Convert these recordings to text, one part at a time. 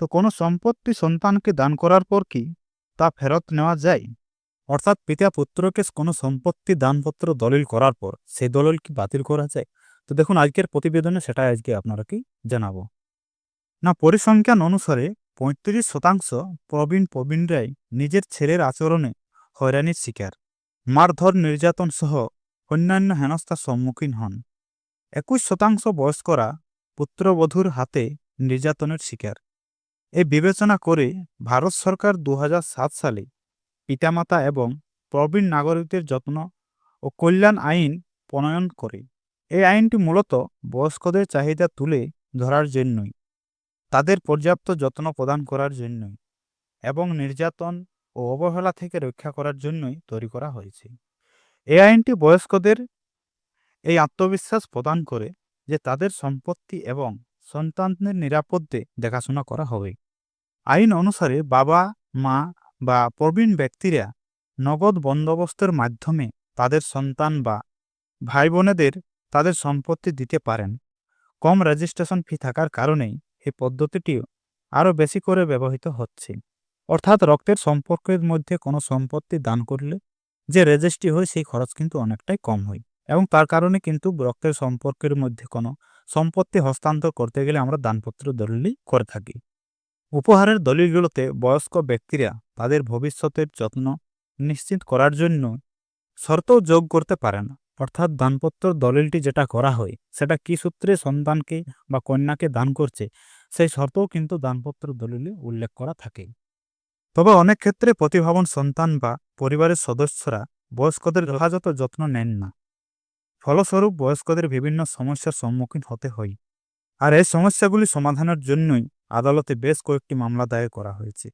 তো কোনো সম্পত্তি সন্তানকে দান করার পর কি তা ফেরত নেওয়া যায়? অর্থাৎ পিতা পুত্রকে কোনো সম্পত্তি দানপত্র দলিল করার পর সেই দলিল কি বাতিল করা যায়? তো দেখুন, আজকের প্রতিবেদনে সেটা আজকে আপনারা কি জানাব। না, পরিসংখ্যান অনুসারে পঁয়ত্রিশ শতাংশ প্রবীণ প্রবীণরাই নিজের ছেলের আচরণে হয়রানির শিকার, মারধর, নির্যাতন সহ অন্যান্য হেনস্থার সম্মুখীন হন। একুশ শতাংশ বয়স্করা পুত্রবধূর হাতে নির্যাতনের শিকার। এই বিবেচনা করে ভারত সরকার দু হাজার সাত সালে পিতামাতা এবং প্রবীণ নাগরিকদের যত্ন ও কল্যাণ আইন প্রণয়ন করে। এই আইনটি মূলত বয়স্কদের চাহিদা তুলে ধরার জন্যই, তাদের পর্যাপ্ত যত্ন প্রদান করার জন্যই এবং নির্যাতন ও অবহেলা থেকে রক্ষা করার জন্যই তৈরি করা হয়েছে। এই আইনটি বয়স্কদের এই আত্মবিশ্বাস প্রদান করে যে তাদের সম্পত্তি এবং সন্তানদের নিরাপদে দেখাশোনা করা হবে। আইন অনুসারে বাবা, মা বা প্রবীণ ব্যক্তিরা নগদ বন্দোবস্তের মাধ্যমে তাদের সন্তান বা ভাই বোনেদের তাদের সম্পত্তি দিতে পারেন। কম রেজিস্ট্রেশন ফি থাকার কারণেই এই পদ্ধতিটিও আরও বেশি করে ব্যবহৃত হচ্ছে। অর্থাৎ রক্তের সম্পর্কের মধ্যে কোনো সম্পত্তি দান করলে যে রেজিস্ট্রি হয় সেই খরচ কিন্তু অনেকটাই কম হয় এবং তার কারণে কিন্তু রক্তের সম্পর্কের মধ্যে কোনো সম্পত্তি হস্তান্তর করতে গেলে আমরা দানপত্র দলিলই করে থাকি। উপহারের দলিলগুলোতে বয়স্ক ব্যক্তিরা তাদের ভবিষ্যতের যত্ন নিশ্চিত করার জন্য শর্ত যোগ করতে পারেন অর্থাৎ দানপত্র দলিলটি যেটা করা হয়, সেটা কি সূত্রে সন্তানকে বা কন্যাকে দান করছে, সেই শর্তও কিন্তু দানপত্র দলিলে উল্লেখ করা থাকে। তবে অনেক ক্ষেত্রে প্রতিভাবন সন্তান বা পরিবারের সদস্যরা বয়স্কদের যথাযথ যত্ন নেন না। ফলস্বরূপ বয়স্কদের বিভিন্ন সমস্যার সম্মুখীন হতে হয়। আর এই সমস্যাগুলি সমাধানের জন্যই আদালতে বেশ কয়েকটি মামলা দায়ের করা হয়েছে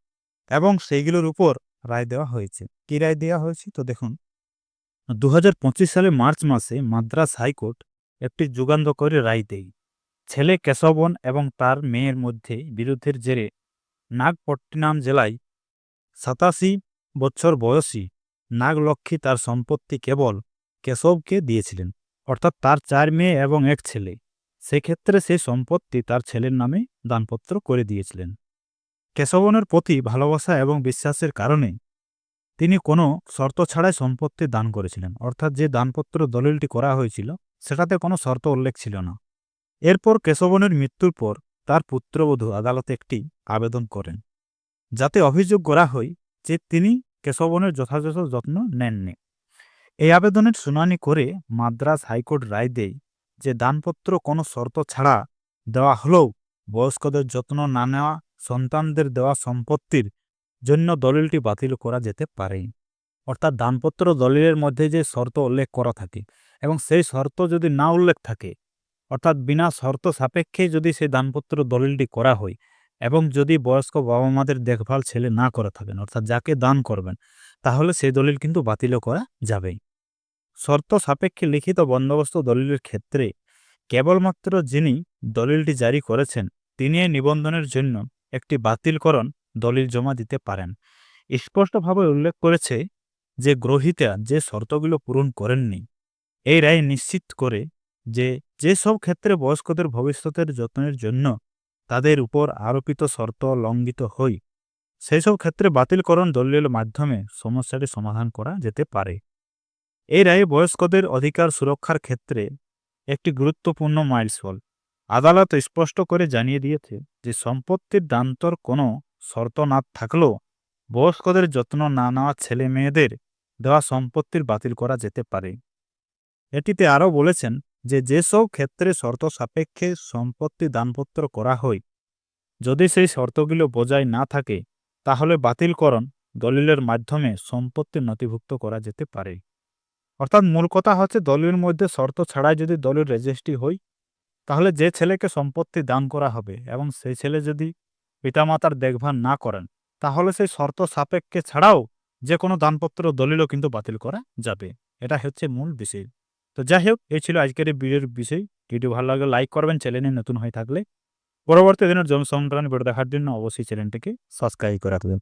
এবং সেইগুলোর উপর রায় দেওয়া হয়েছে। কি রায় দেওয়া হয়েছে? তো দেখুন দু হাজার পঁচিশ সালে মার্চ মাসে মাদ্রাস হাইকোর্ট একটি যুগান্তকারী রায় দেয়। ছেলে কেশবন এবং তার মেয়ের মধ্যে বিরুদ্ধের জেরে নাগপট্টিনাম জেলায় সাতাশি বছর বয়সী নাগলক্ষ্মী তার সম্পত্তি কেবল কেশবকে দিয়েছিলেন, অর্থাৎ তার চার মেয়ে এবং এক ছেলে। সেক্ষেত্রে সে সম্পত্তি তার ছেলের নামে দানপত্র করে দিয়েছিলেন। কেশবনের প্রতি ভালোবাসা এবং বিশ্বাসের কারণে তিনি কোনো শর্ত ছাড়াই সম্পত্তি দান করেছিলেন, অর্থাৎ যে দানপত্র দলিলটি করা হয়েছিল, সেটাতে কোনো শর্ত উল্লেখ ছিল না। এরপর কেশবনের মৃত্যুর পর তার পুত্রবধূ আদালতে একটি আবেদন করেন, যাতে অভিযোগ করা হয় যে তিনি কেশবনের যথাযথ যত্ন নেননি। এই আবেদনের শুনানি করে মাদ্রাস হাইকোর্ট রায় দেয় যে দানপত্র কোনো শর্ত ছাড়া দেওয়া হলেও বয়স্কদের যত্ন না নেওয়া সন্তানদের দেওয়া সম্পত্তির জন্য দলিলটি বাতিল করা যেতে পারে। অর্থাৎ দানপত্র দলিলের মধ্যে যে শর্ত উল্লেখ করা থাকে এবং সেই শর্ত যদি না উল্লেখ থাকে, অর্থাৎ বিনা শর্ত সাপেক্ষে যদি সেই দানপত্র দলিলটি করা হয় এবং যদি বয়স্ক বাবা মাদের দেখভাল ছেলে না করে থাকেন, অর্থাৎ যাকে দান করবেন, তাহলে সেই দলিল কিন্তু বাতিলও করা যাবেই শর্ত সাপেক্ষে লিখিত বন্দোবস্ত দলিলের ক্ষেত্রে কেবলমাত্র যিনি দলিলটি জারি করেছেন তিনি এই নিবন্ধনের জন্য একটি বাতিলকরণ দলিল জমা দিতে পারেন। স্পষ্টভাবে উল্লেখ করেছে যে গ্রহীতা যে শর্তগুলো পূরণ করেননি, এই রায় নিশ্চিত করে যে যেসব ক্ষেত্রে বয়স্কদের ভবিষ্যতের যত্নের জন্য তাদের উপর আরোপিত শর্ত লঙ্ঘিত হয় সেই সব ক্ষেত্রে বাতিলকরণ দলিলের মাধ্যমে সমস্যাটি সমাধান করা যেতে পারে। এই রায়ে বয়স্কদের অধিকার সুরক্ষার ক্ষেত্রে একটি গুরুত্বপূর্ণ মাইলফল আদালত স্পষ্ট করে জানিয়ে দিয়েছে যে সম্পত্তির দান্তর কোনো শর্ত না থাকলেও বয়স্কদের যত্ন না নেওয়া ছেলে মেয়েদের দেওয়া সম্পত্তির বাতিল করা যেতে পারে। এটিতে আরও বলেছেন যে যেসব ক্ষেত্রে শর্ত সাপেক্ষে সম্পত্তি দানপত্র করা হয়, যদি সেই শর্তগুলো বজায় না থাকে, তাহলে বাতিলকরণ দলিলের মাধ্যমে সম্পত্তি নথিভুক্ত করা যেতে পারে। অর্থাৎ মূল কথা হচ্ছে দলিলের মধ্যে শর্ত ছাড়াই যদি দলিল রেজিস্ট্রি হয়, তাহলে যে ছেলেকে সম্পত্তি দান করা হবে এবং সেই ছেলে যদি পিতামাতার দেখভাল না করেন, তাহলে সেই শর্ত সাপেক্ষে ছাড়াও যে কোনো দানপত্র দলিলও কিন্তু বাতিল করা যাবে। এটা হচ্ছে মূল বিষয়। তো যাই হোক, এই ছিল আজকের এই ভিডিওর বিষয়। ভিডিও ভালো লাগলে লাইক করবেন, চ্যানেলে নতুন হয়ে থাকলে। পরবর্তী দিনের জনসংক্রান্ত ভিডিও দেখার জন্য অবশ্যই চ্যানেলটিকে সাবস্ক্রাইব করে রাখবেন।